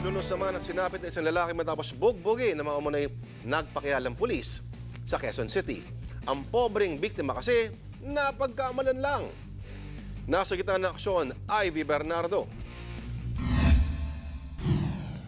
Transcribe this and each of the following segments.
lunos naman ang sinapit ng isang lalaki matapos bugbugin na mga umunay pulis sa Quezon City. Ang pobreng biktima kasi napagkamalan lang. Nasa gitna ng aksyon, Ivy Bernardo.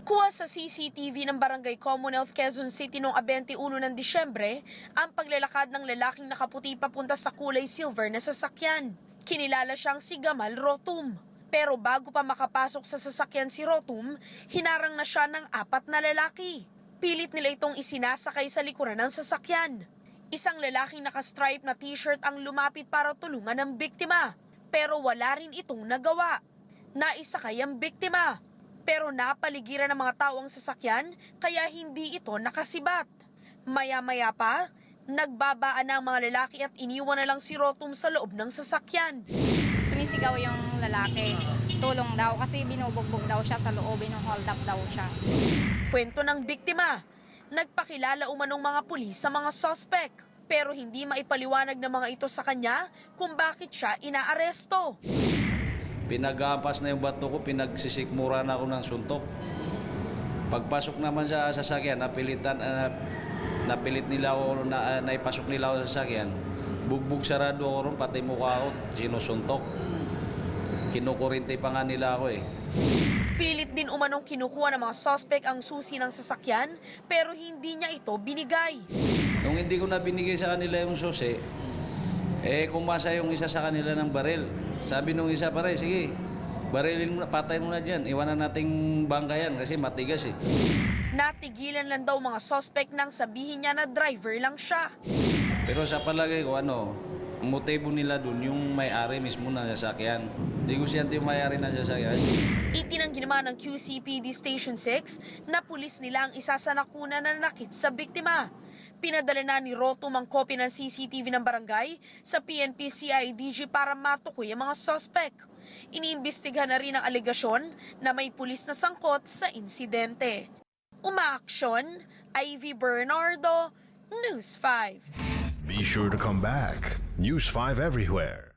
Kuha sa CCTV ng Barangay Commonwealth, Quezon City noong 21 ng Disyembre ang paglalakad ng lalaking nakaputi papunta sa kulay silver na sasakyan. Kinilala siyang si Gamal Rotum. Pero bago pa makapasok sa sasakyan si Rotum, hinarang na siya ng apat na lalaki. Pilit nila itong isinasakay sa likuran ng sasakyan. Isang lalaking nakastripe na t-shirt ang lumapit para tulungan ang biktima. Pero wala rin itong nagawa. Naisakay ang biktima. Pero napaligiran ng mga tao ang sasakyan kaya hindi ito nakasibat. Maya-maya pa, nagbabaan na ang mga lalaki at iniwan na lang si Rotum sa loob ng sasakyan. Sumisigaw yung lalaki, tulong daw kasi binubugbog daw siya sa loob, hold up daw siya. Kwento ng biktima, nagpakilala umanong mga pulis sa mga sospek pero hindi maipaliwanag ng mga ito sa kanya kung bakit siya inaaresto. Pinaghampas na yung bato ko, pinagsisikmura na ako ng suntok. Pagpasok naman sa sasakyan, napilitan, ah, napilit nila ako, na, ah, naipasok nila ako sa sasakyan. Bugbog sarado ako ron, pati mukha ko, sinusuntok. Kinukurinti pa nga nila ako eh. Pilit din umanong kinukuha ng mga sospek ang susi ng sasakyan pero hindi niya ito binigay. Nung hindi ko na binigay sa kanila yung susi, eh kumasa yung isa sa kanila ng baril. Sabi nung isa pare, sige, barilin mo na, patayin mo na dyan. Iwanan nating bangka yan kasi matigas eh. Natigilan lang daw mga sospek nang sabihin niya na driver lang siya. Pero sa palagay ko, ano, ang motibo nila dun, yung may-ari mismo ng sasakyan. Hindi ko siya yung may-ari ng sasakyan. Itinanggi naman ng QCPD Station 6 na pulis nila ang isa sa nakuna na nakit sa biktima. Pinadala na ni Rotom ang kopya ng CCTV ng barangay sa PNP CIDG para matukoy ang mga sospek. Iniimbestigahan na rin ang alegasyon na may pulis na sangkot sa insidente. Umaaksyon, Ivy Bernardo, News 5. Be sure to come back. News 5 everywhere.